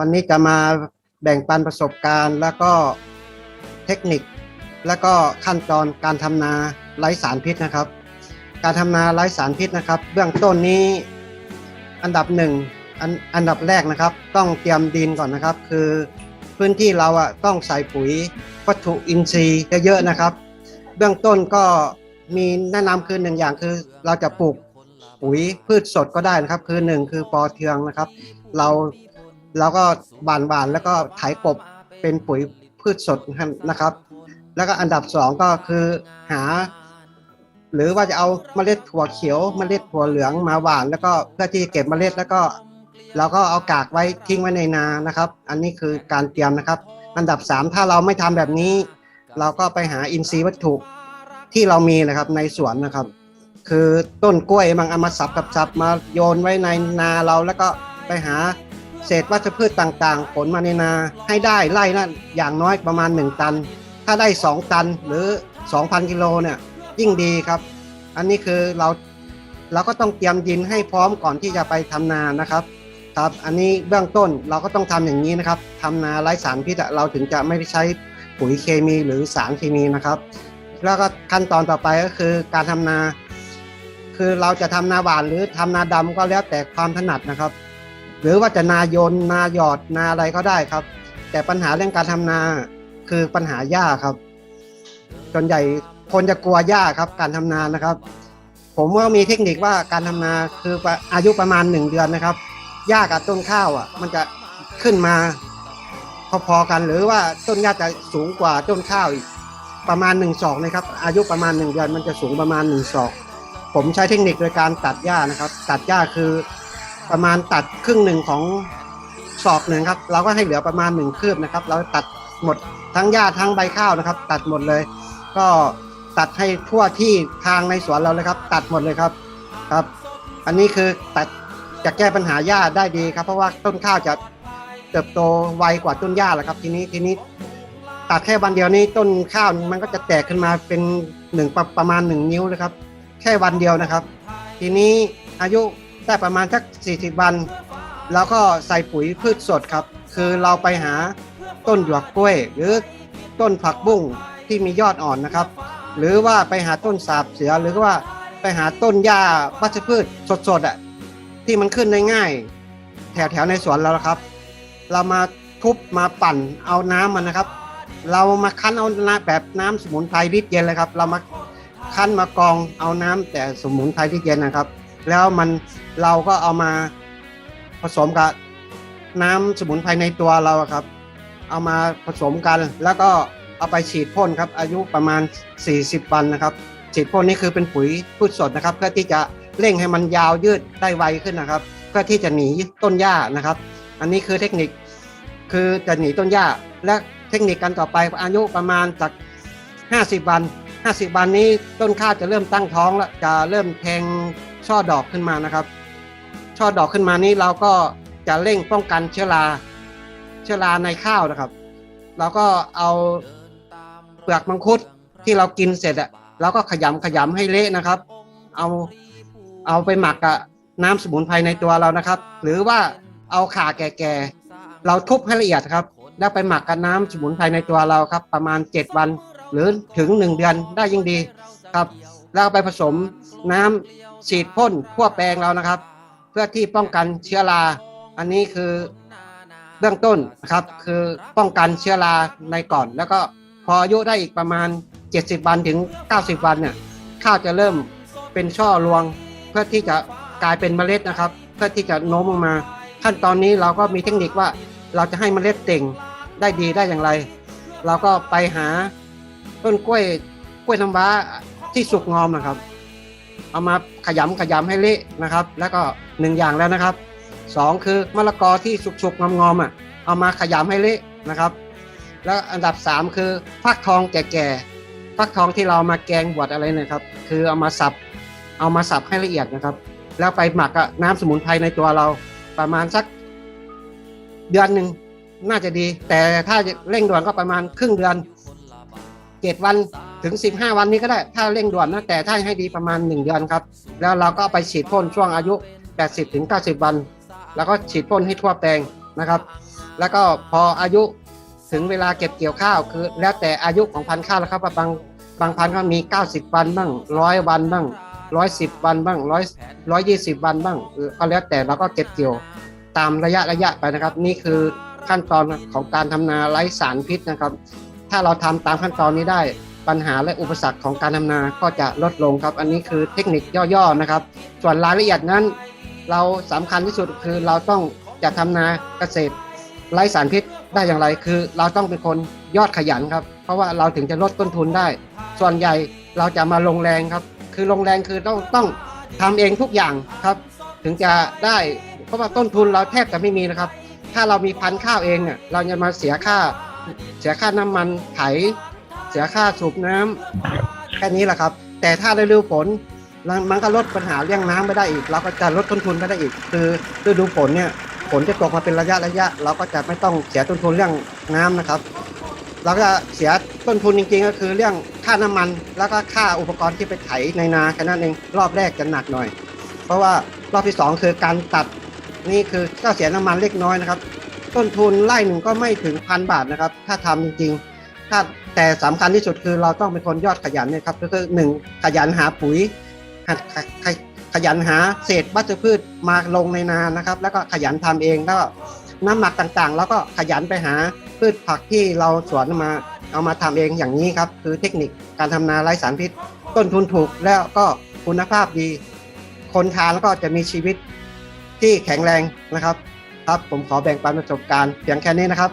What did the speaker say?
วันนี้จะมาแบ่งปันประสบการณ์ แล้วก็เทคนิค แล้วก็ขั้นตอนการทำนาไร้สารพิษนะครับ การทำนาไร้สารพิษนะครับ เบื้องต้นนี้อันดับหนึ่งอันอันดับแรกนะครับ ต้องเตรียมดินก่อนนะครับ คือพื้นที่เราอะต้องใส่ปุ๋ยวัตถุอินทรีย์เยอะๆนะครับ เบื้องต้นก็มีแนะนำคือหนึ่งอย่างคือเราจะปลูกปุ๋ยพืชสดก็ได้นะครับ คือหนึ่งคือปอเทืองนะครับ เรา เราก็บานบานๆแล้วก็ไถกบเป็นปุ๋ยพืชสดนะครับ แล้วก็อันดับสองก็คือหา หรือว่าจะเอาเมล็ดถั่วเขียวเมล็ดถั่วเหลืองมาหว่าน แล้วก็เพื่อที่จะเก็บเมล็ดแล้วก็เราก็เอากากไว้ทิ้งไว้ในนานะครับ อันนี้คือการเตรียมนะครับ อันดับสามถ้าเราไม่ทำแบบนี้ เราก็ไปหาอินทรีย์วัตถุที่เรามีนะครับในสวนนะครับ คือต้นกล้วยบางเอามาสับกับสับมาโยนไว้ในนาเราแล้วก็ไปหา เศษวัชพืชต่างๆ ผลมาในนาให้ได้ไร่ละอย่างน้อยประมาณ 1 ตัน ถ้าได้ 2 ตันหรือ 2,000 กิโลเนี่ยยิ่งดีครับ อันนี้คือเราเราก็ต้องเตรียมดินให้พร้อมก่อนที่จะไปทำนานะครับครับอันนี้เบื้องต้นเราก็ต้องทำอย่างนี้นะครับทำนาไร้สารพิษเราถึงจะไม่ได้ใช้ปุ๋ยเคมีหรือสารเคมีนะครับ แล้วก็ขั้นตอนต่อไปก็คือการทำนา คือเราจะทำนาหวานหรือทำนาดำก็แล้วแต่ความถนัดนะครับ หรือว่าจะนาโยนนาหยอดนาอะไรก็ได้ครับ แต่ปัญหาเรื่องการทำนาคือปัญหาหญ้าครับส่วนใหญ่คนจะกลัวหญ้าครับ การทำนานะครับ ผมว่ามีเทคนิคว่าการทำนาคืออายุประมาณหนึ่งเดือนนะครับหญ้ากับต้นข้าวอะ มันจะขึ้นมาพอๆกันหรือว่าต้นหญ้าจะสูงกว่าต้นข้าวอีกประมาณหนึ่งศอกนะครับ อายุประมาณหนึ่งเดือนมันจะสูงประมาณหนึ่งศอก ผมใช้เทคนิคโดยการตัดหญ้านะครับ ตัดหญ้าคือ ประมาณตัดครึ่งหนึ่งของศอกหนึ่งครับ เราก็ให้เหลือประมาณหนึ่งคืบนะครับ เราตัดหมดทั้งหญ้าทั้งใบข้าวนะครับ ตัดหมดเลย ก็ตัดให้ทั่วที่ทางในสวนเราเลยครับ ตัดหมดเลยครับครับ อันนี้คือตัดจะแก้ปัญหาหญ้าได้ดีครับ เพราะว่าต้นข้าวจะเติบโตไวกว่าต้นหญ้าแหละครับ ทีนี้ทีนี้ตัดแค่วันเดียวนี้ต้นข้าวมันก็จะแตกขึ้นมาเป็นหนึ่งประประมาณหนึ่งนิ้วเลยครับ แค่วันเดียวนะครับ ทีนี้อายุ ได้ประมาณสัก40 วัน แล้วก็ใส่ปุ๋ยพืชสดครับ คือเราไปหาต้นหยวกกล้วย หรือต้นผักบุ้งที่มียอดอ่อนนะครับ หรือว่าไปหาต้นสาบเสือหรือว่าไปหาต้นหญ้าวัชพืชสดๆอะที่มันขึ้นได้ง่าย แถวๆในสวนเราละครับ เรามาทุบมาปั่นเอาน้ำมันนะครับ เรามาคั้นเอาแบบน้ำสมุนไพรริดเย็นเลยครับ เรามาคั้นมากรองเอาน้ำแต่สมุนไพรริดเย็นนะครับ แล้วมันเราก็เอามาผสมกับน้ำสมุนไพรในตัวเราครับ เอามาผสมกันแล้วก็เอาไปฉีดพ่นครับอายุประมาณ 40 วันนะครับ ฉีดพ่นนี่คือเป็นปุ๋ยพืชสดนะครับเพื่อที่จะเร่งให้มันยาวยืดได้ไวขึ้นนะครับเพื่อที่จะหนีต้นหญ้านะครับ อันนี้คือเทคนิคคือจะหนีต้นหญ้าและเทคนิคการต่อไปอายุประมาณจาก 50 วัน 50 วันนี้ต้นข้าวจะเริ่มตั้งท้องแล้วจะเริ่มแทง ช่อดอกขึ้นมานะครับ ช่อดอกขึ้นมานี้เราก็จะเร่งป้องกันเชื้อราเชื้อราในข้าวนะครับ เราก็เอาเปลือกมังคุดที่เรากินเสร็จอะเราก็ขยำขยำให้เละนะครับ เอาเอาไปหมักกับน้ำสมุนไพรในตัวเรานะครับ หรือว่าเอาข่าแก่ๆเราทุบให้ละเอียดครับ แล้วไปหมักกับน้ำสมุนไพรในตัวเราครับ ประมาณ 7 วัน หรือถึง 1 เดือนได้ยิ่งดีครับ แล้วไปผสมน้ำฉีดพ่นทั่วแปลงเรานะครับ เพื่อที่ป้องกันเชื้อรา อันนี้คือเบื้องต้นนะครับ คือป้องกันเชื้อราในก่อน แล้วก็พออายุได้อีกประมาณ 70 วันถึง 90 วันเนี่ยข้าวจะเริ่มเป็นช่อรวง เพื่อที่จะกลายเป็นเมล็ดนะครับ เพื่อที่จะโน้มลงมา ขั้นตอนนี้เราก็มีเทคนิคว่าเราจะให้เมล็ดเต่งได้ดีได้อย่างไร เราก็ไปหาต้นกล้วยกล้วยน้ำว้า ที่สุกงอมนะครับ เอามาขยำขยำให้เละนะครับ แล้วก็หนึ่งอย่างแล้วนะครับสองคือมะละกอที่สุกๆงอมๆอะเอามาขยำให้เละนะครับ แล้วอันดับสามคือฟักทองแก่ๆฟักทองที่เรามาแกงบวชอะไรนะครับ คือเอามาสับเอามาสับให้ละเอียดนะครับ แล้วไปหมักกับน้ำสมุนไพรในตัวเราประมาณสักเดือนหนึ่งน่าจะดี แต่ถ้าเร่งด่วนก็ประมาณครึ่งเดือนเจ็ดวัน ถึงสิบห้าวันนี้ก็ได้ถ้าเร่งด่วนนะแต่ถ้าให้ดีประมาณหนึ่งเดือนครับ แล้วเราก็ไปฉีดพ่นช่วงอายุ 80ถึง90 วัน แล้วก็ฉีดพ่นให้ทั่วแปลงนะครับ แล้วก็พออายุถึงเวลาเก็บเกี่ยวข้าวคือ แล้วแต่อายุของพันธุ์ข้าวแล้วครับบางบางพันธุ์ก็มี 90 วันบ้างร้อยวันบ้างร้อยสิบวันบ้างร้อยร้อยยี่สิบวันบ้างก็แล้วแต่เราก็เก็บเกี่ยวตามระยะระยะไปนะครับ นี่คือขั้นตอนของการทำนาไร้สารพิษนะครับ ถ้าเราทำตามขั้นตอนนี้ได้ ปัญหาและอุปสรรคของการทำนาก็จะลดลงครับ อันนี้คือเทคนิคย่อๆนะครับ ส่วนรายละเอียดนั้น เราสำคัญที่สุดคือเราต้องจะทำนาเกษตรไร้สารพิษได้อย่างไร คือเราต้องเป็นคนยอดขยันครับ เพราะว่าเราถึงจะลดต้นทุนได้ ส่วนใหญ่เราจะมาลงแรงครับ คือลงแรงคือต้องต้องทำเองทุกอย่างครับ ถึงจะได้เพราะว่าต้นทุนเราแทบจะไม่มีนะครับ ถ้าเรามีพันธุ์ข้าวเองเนี่ยเราจะมาเสียค่าเสียค่าน้ำมันไถ เสียค่าสูบน้ำแค่นี้แหละครับ แต่ถ้าฤดูฝนมันก็ลดปัญหาเรื่องน้ำไม่ได้อีก เราก็จะลดต้นทุนไม่ได้อีก คือฤดูฝนเนี่ยฝนจะตกมาเป็นระยะระยะ เราก็จะไม่ต้องเสียต้นทุนเรื่องน้ำนะครับ เราก็จะเสียต้นทุนจริงๆ ก็คือเรื่องค่าน้ำมัน แล้วก็ค่าอุปกรณ์ที่ไปไถในนาแค่นั้นเองรอบแรกจะหนักหน่อย เพราะว่ารอบที่สองคือการตัดนี่คือก็เสียน้ำมันเล็กน้อยนะครับ ต้นทุนไร่หนึ่งก็ไม่ถึงพันบาทนะครับ ถ้าทำจริงๆ ถ้า แต่สำคัญที่สุดคือเราต้องเป็นคนยอดขยันเนี่ยครับก็คือหนึ่งขยันหาปุ๋ยหัดขยันหาเศษวัชพืชมาลงในนานะครับ แล้วก็ขยันทำเองแล้วก็น้ำหมักต่างๆ แล้วก็ขยันไปหาพืชผักที่เราสวนมาเอามาทำเองอย่างนี้ครับคือเทคนิคการทำนาไร้สารพิษ ต้นทุนถูกแล้วก็คุณภาพดี คนทานแล้วก็จะมีชีวิตที่แข็งแรงนะครับ ครับผมขอแบ่งปันประสบการณ์เพียงแค่นี้นะครับ